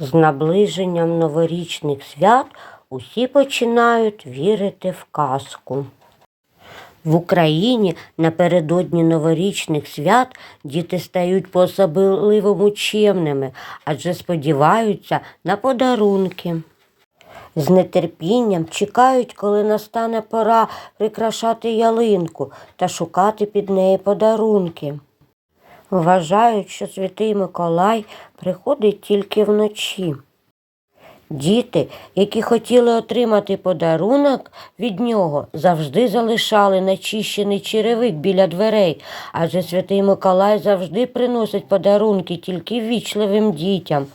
З наближенням новорічних свят усі починають вірити в казку. В Україні напередодні новорічних свят діти стають по-особливому чемними, адже сподіваються на подарунки. З нетерпінням чекають, коли настане пора прикрашати ялинку та шукати під неї подарунки. Вважають, що святий Миколай приходить тільки вночі. Діти, які хотіли отримати подарунок від нього, завжди залишали начищений черевик біля дверей, адже святий Миколай завжди приносить подарунки тільки ввічливим дітям.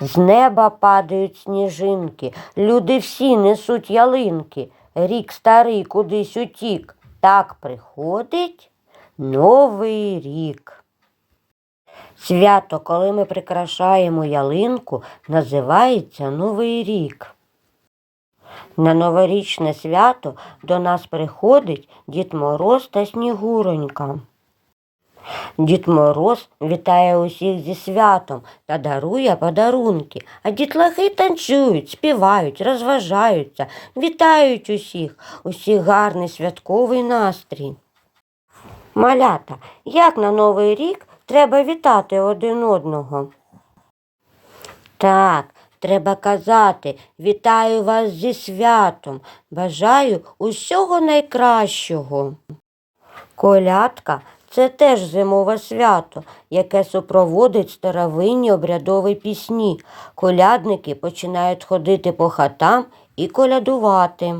З неба падають сніжинки, люди всі несуть ялинки. Рік старий кудись утік. Так приходить Новий рік. Свято, коли ми прикрашаємо ялинку, називається Новий рік. На новорічне свято до нас приходить Дід Мороз та Снігуронька. Дід Мороз вітає усіх зі святом та дарує подарунки, а дітлахи танцюють, співають, розважаються, вітають усіх, усіх гарний святковий настрій. Малята, як на Новий рік треба вітати один одного? Так, треба казати вітаю вас зі святом, бажаю усього найкращого. Колядка це теж зимове свято, яке супроводить старовинні обрядові пісні. Колядники починають ходити по хатам і колядувати.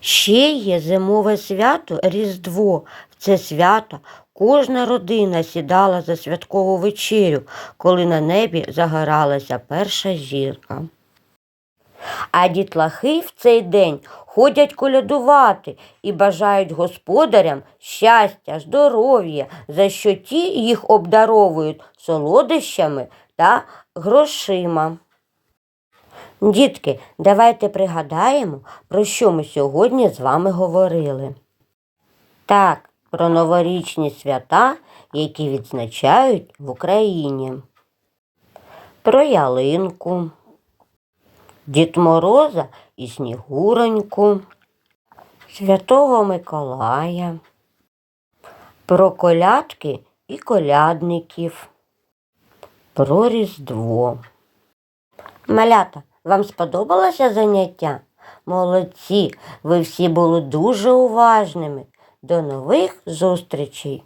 Ще є зимове свято Різдво. Це свято кожна родина сідала за святкову вечерю, коли на небі загоралася перша зірка. А дітлахи в цей день ходять колядувати і бажають господарям щастя, здоров'я, за що ті їх обдаровують солодощами та грошима. Дітки, давайте пригадаємо, про що ми сьогодні з вами говорили. Так, про новорічні свята, які відзначають в Україні. Про ялинку, Дід Мороза і Снігуроньку, Святого Миколая, про колядки і колядників, про Різдво. Малята, вам сподобалося заняття? Молодці, ви всі були дуже уважними. До нових зустрічей!